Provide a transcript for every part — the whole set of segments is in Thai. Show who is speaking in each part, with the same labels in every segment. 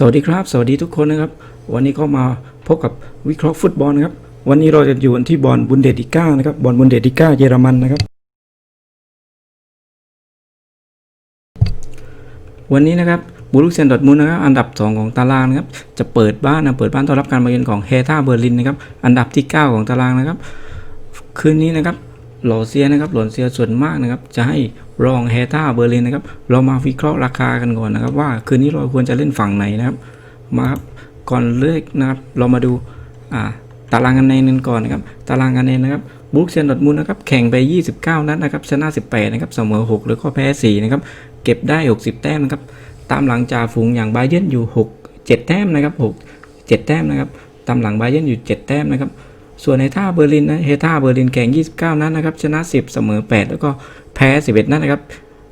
Speaker 1: สวัสดีครับ สวัสดีทุกคนนะครับ วันนี้ก็มาพบกับวิเคราะห์ฟุตบอลนะครับ วันนี้เราจะอยู่กันที่บอลบุนเดติก้านะครับบอลบุนเดติก้าเยอรมันนะครับ วันนี้นะครับบูรุกเซนดอทมุนนะครับอันดับ 2 ของตารางนะครับจะเปิดบ้านนะเปิดบ้านต้อนรับการมาเยือนของเฮท่าเบอร์ลินนะครับอันดับที่ 9 ของตารางนะครับ คืนนี้นะครับหลอเซียนะครับหลอนเซียส่วนมากนะครับ จะให้รองเฮท่าเบอร์ลินนะครับ เรามาวิเคราะห์ราคากันก่อนนะครับ ว่าคืนนี้เราควรจะเล่นฝั่งไหนนะครับมาครับก่อนเลือกนะครับ เรามาดูอ่าตารางคะแนนกันก่อนนะครับ ตารางคะแนนนะครับ บรูคเซนดอทมุนด์นะครับแข่งไป 29 นัดนะครับชนะ 18 นะครับเสมอ6แล้วก็แพ้ 4 นะครับ เก็บได้ 60 แต้มนะครับ ตามหลังจ่าฝูงอย่างไบเยนอยู่ 6 7 แต้มนะครับ 6 7 แต้มนะครับ ตามหลังไบเยนอยู่ 7 แต้มนะครับ ส่วนเฮท่าเบอร์ลินนะเฮท่าเบอร์ลินแข่ง 29 นัดนะครับชนะ 10 เสมอ 8 แล้วก็แพ้ 11 นัดนะครับ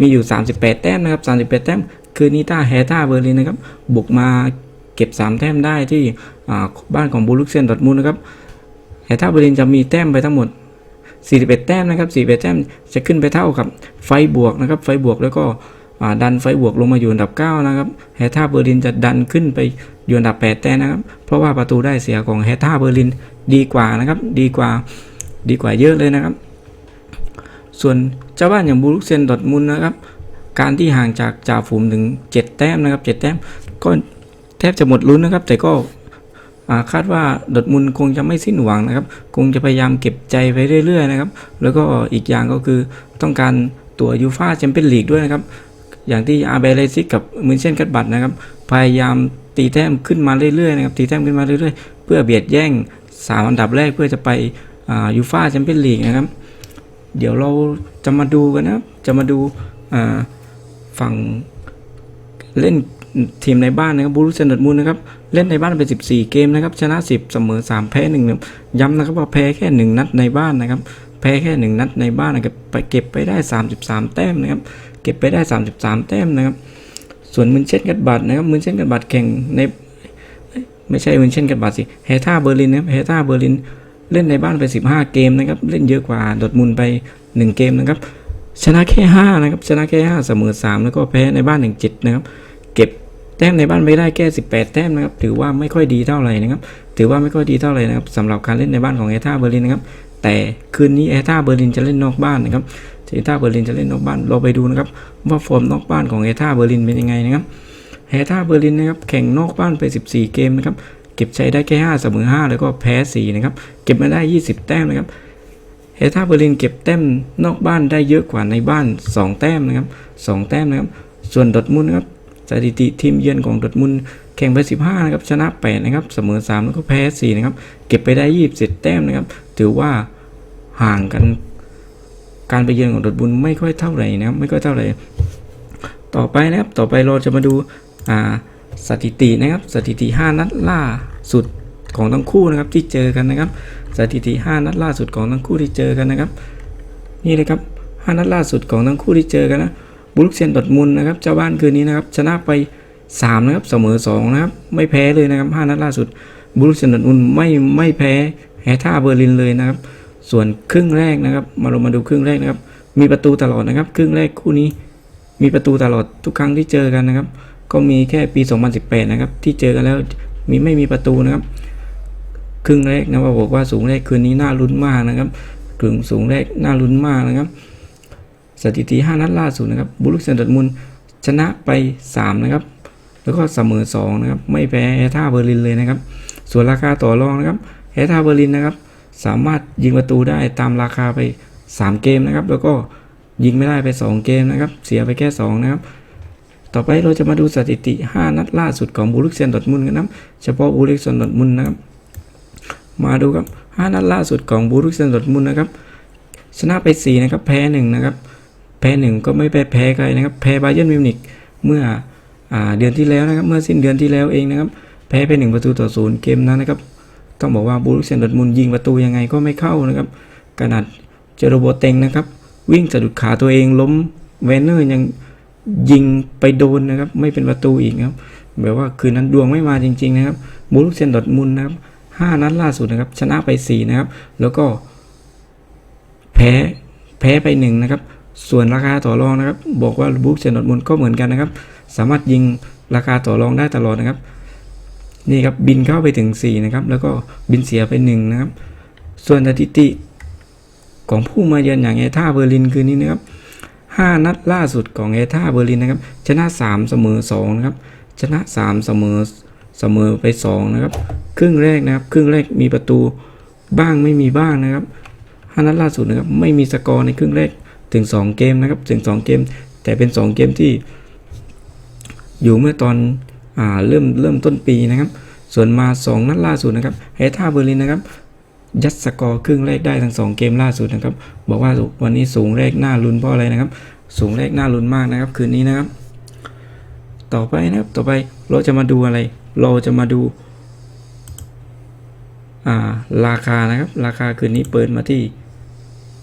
Speaker 1: มีอยู่ 38 แต้มนะครับ 38 แต้ม คืนนี้ถ้าเฮท่าเบอร์ลินนะครับบุกมาเก็บ 3 แต้มได้ที่บ้านของบูรุกเซนดอทมุนด์นะครับ เฮท่าเบอร์ลินจะมีแต้มไปทั้งหมด 41 แต้มนะครับ41แต้มจะขึ้นไปเท่ากับไฟบวกนะครับ ไฟบวกแล้วก็ดันไฟบวกลงมาอยู่อันดับ 9 นะครับเฮท่าเบอร์ลินจะดันขึ้นไปอยู่อันดับ 8 แต้มนะครับ เพราะว่าประตูได้เสียของเฮท่าเบอร์ลินดีกว่านะครับ ดีกว่าดีกว่าเยอะเลยนะครับ ส่วนเจ้าบ้านอย่างบูรุกเซนดอทมุนนะครับ การที่ห่างจากจ่าฝูงถึง 7 แต้มนะครับ 7 แต้มก็แทบจะหมดลุ้นนะครับ แต่ก็ คาดว่าดอร์ทมุนคงจะไม่สิ้นหวังนะครับ คงจะพยายามเก็บใจไปเรื่อยๆนะครับ แล้วก็อีกอย่างก็คือต้องการตัวยูฟาแชมเปี้ยนลีกด้วยนะครับ อย่างที่อาเบเลซิกกับมืนเช่นกัดบัตนะครับ พยายามตีแต้มขึ้นมาเรื่อยๆนะครับ ตีแต้มขึ้นมาเรื่อยๆ เพื่อเบียดแย่ง 3 อันดับแรกเพื่อจะไปยูฟาแชมเปี้ยนลีกนะครับ เดี๋ยวเราจะมาดูกันนะครับ จะมาดูฝั่งเล่น ทีมในบ้านนะครับบูรุเซนด์มุนด์นะครับเล่นในบ้านไป 14 เกมนะครับชนะ 10 เสมอ 3 แพ้1นะครับย้ำนะครับว่าแพ้แค่ 1 นัดในบ้านนะครับแพ้แค่ 1 นัดในบ้านนะครับไปเก็บไปได้ 33 แต้มนะครับเก็บไปได้ 33 แต้มนะครับส่วนมืนเช่นกัดบัตนะครับมืนเช่นกัดบัตแข่งในไม่ใช่มืนเช่นกัดบัตสิเฮท่าเบอร์ลินนะครับเฮท่าเบอร์ลินเล่นในบ้านไป 15 เกมนะครับเล่นเยอะกว่าดอทมุนด์ไป 1 เกมนะครับชนะแค่ 5 นะครับ ชนะแค่ 5 เสมอ 3 แล้วก็แพ้ในบ้าน 1 7 นะครับ เก็บแต้มในบ้านไม่ได้แค่ 18 แต้มนะครับถือว่าไม่ค่อยดีเท่าไหร่นะครับ ถือว่าไม่ค่อยดีเท่าไหร่นะครับสำหรับการเล่นในบ้านของเอท่าเบอร์ลินนะครับแต่คืนนี้เอท่าเบอร์ลินจะเล่นนอกบ้านนะครับเอท่าเบอร์ลินจะเล่นนอกบ้านเราไปดูนะครับว่าฟอร์มนอกบ้านของเอท่าเบอร์ลินเป็นยังไงนะครับเฮท่าเบอร์ลินนะครับแข่งนอกบ้านไป 14 เกมนะครับเก็บใช้ได้แค่5เสมอ5แล้วก็แพ้4นะครับเก็บมาได้ 20 แต้มนะครับเฮท่าเบอร์ลินเก็บแต้มนอกบ้านได้เยอะกว่าในบ้าน 2 แต้มนะครับ 2 แต้มนะครับ ส่วนดอทมุนนะครับ สถิติทีมเยือนของดอร์ทมุนแข่งไป 15 นะครับ ชนะ 8 นะครับ เสมอ 3 แล้วก็แพ้ 4 นะครับ เก็บไปได้ 27 แต้มนะครับ ถือว่าห่างกัน การไปเยือนของดอร์ทมุนไม่ค่อยเท่าไหร่นะครับ ไม่ค่อยเท่าไหร่ ต่อไปนะครับ ต่อไปเราจะมาดูาสถิตินะครับ สถิติ 5 นัดล่าสุดของทั้งคู่นะครับที่เจอกันนะครับ สถิติ 5 นัดล่าสุดของทั้งคู่ที่เจอกันนะครับ นี่เลยครับ 5 นัดล่าสุดของทั้งคู่ที่เจอกันนะ บุรุกเซียนดอร์ทมุนนะครับเจ้าบ้านคืนนี้นะครับชนะไป 3 นะครับเสมอ2นะครับไม่แพ้เลยนะครับ5นัดล่าสุด บุรุกเซียนดอร์ทมุนไม่ไม่แพ้แฮท่าเบอร์ลินเลยนะครับ ส่วนครึ่งแรกนะครับ มาเรามาดูครึ่งแรกนะครับ มีประตูตลอดนะครับ ครึ่งแรกคู่นี้มีประตูตลอดทุกครั้งที่เจอกันนะครับ ก็มีแค่ปี 2018 นะครับ ที่เจอกันแล้วมีไม่มีประตูนะครับ ครึ่งแรกนะว่าบอกว่าสูงแรกคืนนี้น่าลุ้นมากนะครับกึ่งสูงแรกน่าลุ้นมากนะครับ สถิติ 5 นัดล่าสุดนะครับบุรุษเซนด์มุนชนะไป 3 นะครับ แล้วก็เสมอ 2 นะครับ ไม่แพ้แฮท่าเบอร์ลินเลยนะครับ ส่วนราคาต่อรองนะครับแฮท่าเบอร์ลินนะครับ สามารถยิงประตูได้ตามราคาไป 3 เกมนะครับ แล้วก็ยิงไม่ได้ไป 2 เกมนะครับ เสียไปแค่ 2 นะครับ ต่อไปเราจะมาดูสถิติ 5 นัดล่าสุดของบูรุกเซนดอร์ทมุนกันนะครับเฉพาะบูรุกเซนดอร์ทมุนนะครับ มาดูครับ 5 นัดล่าสุดของบูรุกเซนดอร์ทมุนนะครับ ชนะไป 4 นะครับ แพ้ 1 นะครับ แพ้1ก็ไม่ไปแพ้ใครนะครับ แพ้บาเยิร์นมิวนิกเมื่ออเดือนที่แล้วนะครับ เมื่อสิ้นเดือนที่แล้วเองนะครับ แพ้ไป1ประตูต่อศูนย์เกมนั้นนะครับ ต้องบอกว่าบูรุกเซนดอร์มุนยิงประตูยังไงก็ไม่เข้านะครับ ขนาดเจอโรโบเต็งนะครับ วิ่งสะดุดขาตัวเองล้มเวนเนอร์ยังยิงไปโดนนะครับ ไม่เป็นประตูอีกครับ แบบว่าคืนนั้นดวงไม่มาจริง ๆ นะครับ บูรุกเซนดอร์มุนนะครับห้านัดล่าสุดนะครับ ชนะไปสี่นะครับ แล้วก็แพ้แพ้ไปหนึ่งนะครับ ส่วนราคาต่อรองนะครับ บอกว่าบูรุกเซนดอทมุนก็เหมือนกันนะครับ สามารถยิงราคาต่อรองได้ตลอดนะครับ นี่ครับบินเข้าไปถึง 4 นะครับ แล้วก็บินเสียไป 1 นะครับ ส่วนสถิติของผู้มาเยือนอย่างเอท่าเบอร์ลินคืนนี้นะครับ 5 นัดล่าสุดของเอท่าเบอร์ลินนะครับ ชนะ 3 เสมอ 2 นะครับ ชนะ 3 เสมอเสมอไป 2 นะครับ ครึ่งแรกนะครับ ครึ่งแรกมีประตูบ้างไม่มีบ้างนะครับ 5 นัดล่าสุดนะครับ ไม่มีสกอร์ในครึ่งแรก ถึง 2 เกมนะครับถึง 2 เกม แต่เป็น 2 เกมที่ อยู่เมื่อตอนอ่าเริ่มเริ่มต้นปีนะครับ ส่วนมา 2 นัดล่าสุดนะครับเฮท่าเบอร์ลินนะครับยัดสกอร์ครึ่งแรกได้ทั้ง 2 เกมล่าสุดนะครับ บอกว่าวันนี้สูงแรกหน้าลุ้นเพราะอะไรนะครับ สูงแรกหน้าลุ้นมากนะครับ คืนนี้นะครับ ต่อไปนะครับต่อไปเราจะมาดูอะไร เราจะมาดูาราคานะครับ ราคาคืนนี้เปิดมาที่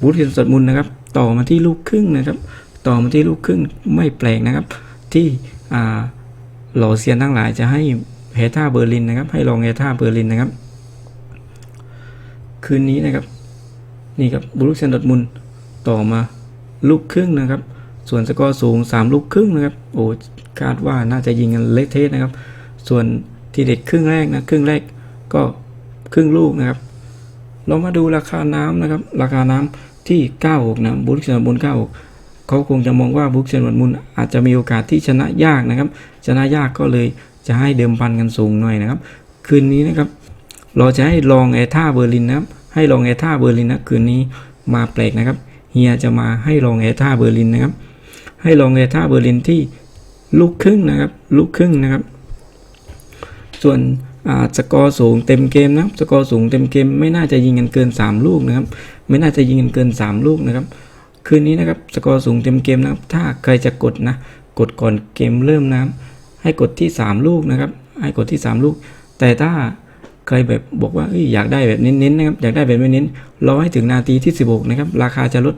Speaker 1: บูธเทียนสดมุนนะครับ ต่อมาที่ลูกครึ่งนะครับ ต่อมาที่ลูกครึ่งไม่แปลกนะครับ ที่อ่าหล่อเซียนทั้งหลายจะให้เฮท่าเบอร์ลินนะครับ ให้ลองเฮท่าเบอร์ลินนะครับ คืนนี้นะครับนี่ครับบรูเซนดอร์มุนต่อมาลูกครึ่งนะครับ ส่วนสกอร์สูง 3 ลูกครึ่งนะครับโอ้คาดว่าน่าจะยิงกันเละเทะนะครับ ส่วนที่เด็ดครึ่งแรกนะครึ่งแรกก็ครึ่งลูกนะครับ เรามาดูราคาน้ำนะครับ ราคาน้ำ ที่ 96 นะบรูเซนดอร์ทมุนด์96 เขาคงจะมองว่าบรูเซนดอร์ทมุนด์อาจจะมีโอกาสที่ชนะยากนะครับ ชนะยากก็เลยจะให้เดิมพันกันสูงหน่อยนะครับ คืนนี้นะครับ เราจะให้ลองแอท่าเบอร์ลินนะครับ ให้ลองแอท่าเบอร์ลินนะคืนนี้มาแปลกนะครับเฮียจะมาให้ลองแอท่าเบอร์ลินนะครับ ให้ลองแอท่าเบอร์ลินที่ลูกครึ่งนะครับ ลูกครึ่งนะครับ ส่วน สกอร์สูงเต็มเกมนะครับสกอร์สูงเต็มเกม ไม่น่าจะยิงกันเกิน 3 ลูกนะครับ ไม่น่าจะยิงกันเกิน 3 ลูกนะครับ คืนนี้นะครับสกอร์สูงเต็มเกมนะครับ ถ้าใครจะกดนะกดก่อนเกมเริ่มนะครับ ให้กดที่ 3 ลูกนะครับ ให้กดที่ 3 ลูก แต่ถ้าใครแบบบอกว่าอยากได้แบบเน้นๆนะครับ อยากได้แบบไม่เน้นรอให้ถึงนาทีที่ 16 นะครับ ราคาจะลด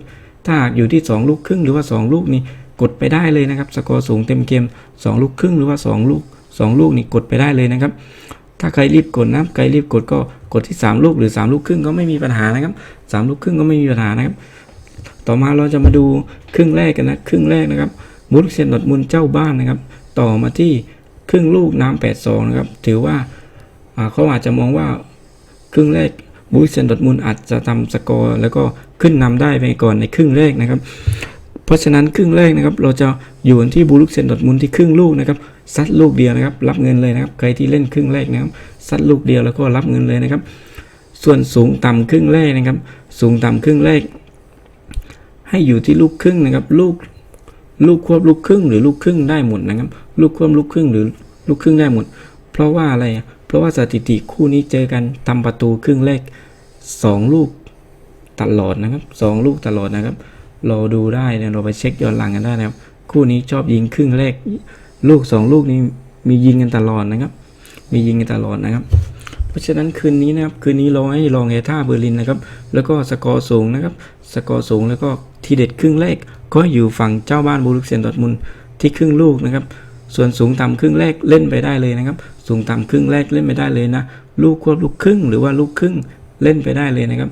Speaker 1: ถ้าอยู่ที่ 2 ลูกครึ่งหรือว่า 2 ลูกนี่กดไปได้เลยนะครับ สกอร์สูงเต็มเกม 2 ลูกครึ่งหรือว่า 2 ลูก 2 ลูกนี่กดไปได้เลยนะครับ ถ้าใครรีบกดนะใครรีบกดก็กดที่ 3 ลูกหรือ 3 ลูกครึ่งก็ไม่มีปัญหานะครับ 3 ลูกครึ่งก็ไม่มีปัญหานะครับ ต่อมาเราจะมาดูครึ่งแรกกันนะครึ่งแรกนะครับบุรุษเซนดอร์มุนด์เจ้าบ้านนะครับ ต่อมาที่ครึ่งลูกน้ำแปดสองนะครับถือว่าเขาอาจจะมองว่าครึ่งแรกบุรุษเซนดอร์ทมุนด์อาจจะทำสกอร์แล้วก็ขึ้นนำได้ไปก่อนในครึ่งแรกนะครับ เพราะฉะนั้นครึ่งแรกนะครับ เราจะอยู่ที่บุรุษเซนดอร์ทมุนด์ที่ครึ่งลูกนะครับ ซัดลูกเดียวนะครับ รับเงินเลยนะครับ ใครที่เล่นครึ่งแรกนะครับซัดลูกเดียวแล้วก็รับเงินเลยนะครับ ส่วนสูงต่ำครึ่งแรกนะครับ สูงต่ำครึ่งแรก ให้อยู่ที่ลูกครึ่งนะครับ ลูกลูกควบลูกครึ่งหรือลูกครึ่งได้หมดนะครับ ลูกควบลูกครึ่งหรือลูกครึ่งได้หมด เพราะว่าอะไร เพราะว่าสถิติคู่นี้เจอกันทำประตูครึ่งแรกสองลูกตลอดนะครับสองลูกตลอดนะครับ เราดูได้นี่ยเราไปเช็คย้อนหลังกันได้นะครับ คู่นี้ชอบยิงครึ่งแรก ลูกสองลูกนี้มียิงกันตลอดนะครับ มียิงกันตลอดนะครับ เพราะฉะนั้นคืนนี้นะครับ คืนนี้เราให้ลองเอท่าเบอร์ลินนะครับ แล้วก็สกอร์สูงนะครับ สกอร์สูงแล้วก็ทีเด็ดครึ่งแรกก็อยู่ฝั่งเจ้าบ้านบูรุกเซนดอทมุนที่ครึ่งลูกนะครับ ส่วนสูงต่ำครึ่งแรกเล่นไปได้เลยนะครับ สูงต่ำครึ่งแรกเล่นไปได้เลยนะ ลูกควบลูกครึ่งหรือว่าลูกครึ่งเล่นไปได้เลยนะครับ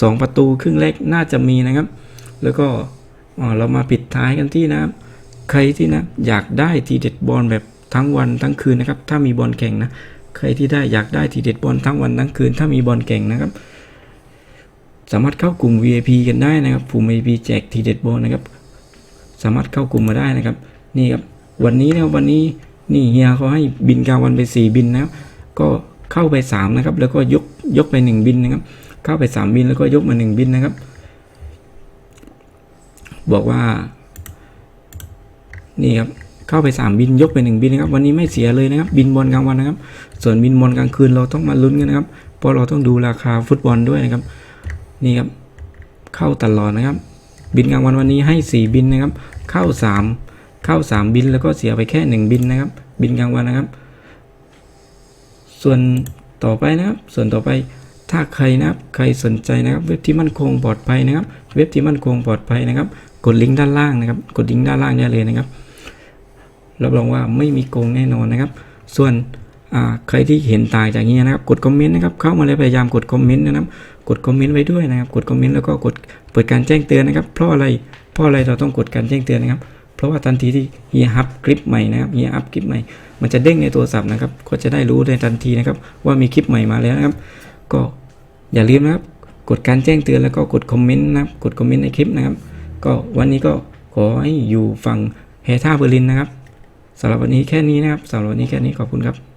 Speaker 1: สองประตูครึ่งแรกน่าจะมีนะครับ แล้วก็อ่าเรามาปิดท้ายกันที่นะครับ ใครที่นะอยากได้ทีเด็ดบอลแบบทั้งวันทั้งคืนนะครับ ถ้ามีบอลแข่งนะ ใครที่ได้อยากได้ทีเด็ดบอลทั้งวันทั้งคืน ถ้ามีบอลแข่งนะครับ สามารถเข้ากลุ่ม VIP กันได้นะครับกลุ่ม VIP แจกทีเด็ดบอลนะครับ สามารถเข้ากลุ่มมาได้นะครับ นี่ครับ วันนี้นะวันนี้นี่เฮียเขาให้บินกลางวันไป 4 บินนะครับ ก็เข้าไป 3 นะครับ แล้วก็ยกยกไป 1 บินนะครับ เข้าไป 3 บินแล้วก็ยกมา 1 บินนะครับ บอกว่า นี่ครับเข้าไป 3 บินยกไป1บินนะครับวันนี้ไม่เสียเลยนะครับบินบอลกลางวันนะครับ ส่วนบินบอลกลางคืนเราต้องมาลุ้นกันนะครับเพราะเราต้องดูราคาฟุตบอลด้วยนะครับนี่ครับเข้าตลอดนะครับ บินกลางวันวันนี้ให้ 4 บินนะครับ เข้า 3 เข้า 3 บินแล้วก็เสียไปแค่ 1 บินนะครับ บินกลางวันนะครับ ส่วนต่อไปนะครับส่วนต่อไปถ้าใครนะครับใครสนใจนะครับ เว็บที่มั่นคงปลอดภัยนะครับ เว็บที่มั่นคงปลอดภัยนะครับ กดลิงก์ด้านล่างนะครับ กดลิงก์ด้านล่างได้เลยนะครับ รับรองว่าไม่มีโกงแน่นอนนะครับ ส่วนใครที่เห็นต่างจากนี้นะครับ กดคอมเมนต์นะครับ เข้ามาเลยพยายามกดคอมเมนต์นะครับ กดคอมเมนต์ไว้ด้วยนะครับ กดคอมเมนต์แล้วก็กดเปิดการแจ้งเตือนนะครับ เพราะอะไร เพราะอะไรเราต้องกดการแจ้งเตือนนะครับ เพราะว่าทันทีที่เฮียอัพคลิปใหม่นะครับเฮียอัพคลิปใหม่ มันจะเด้งในโทรศัพท์นะครับ ก็จะได้รู้ในทันทีนะครับ ว่ามีคลิปใหม่มาแล้วนะครับ ก็อย่าลืมนะครับ กดการแจ้งเตือนแล้วก็กดคอมเมนต์นะครับ กดคอมเมนต์ในคลิปนะครับ ก็วันนี้ก็ขอให้อยู่ฝั่งเฮท่าเบอร์ลินนะครับ สำหรับวันนี้แค่นี้นะครับสำหรับวันนี้แค่นี้ขอบคุณครับ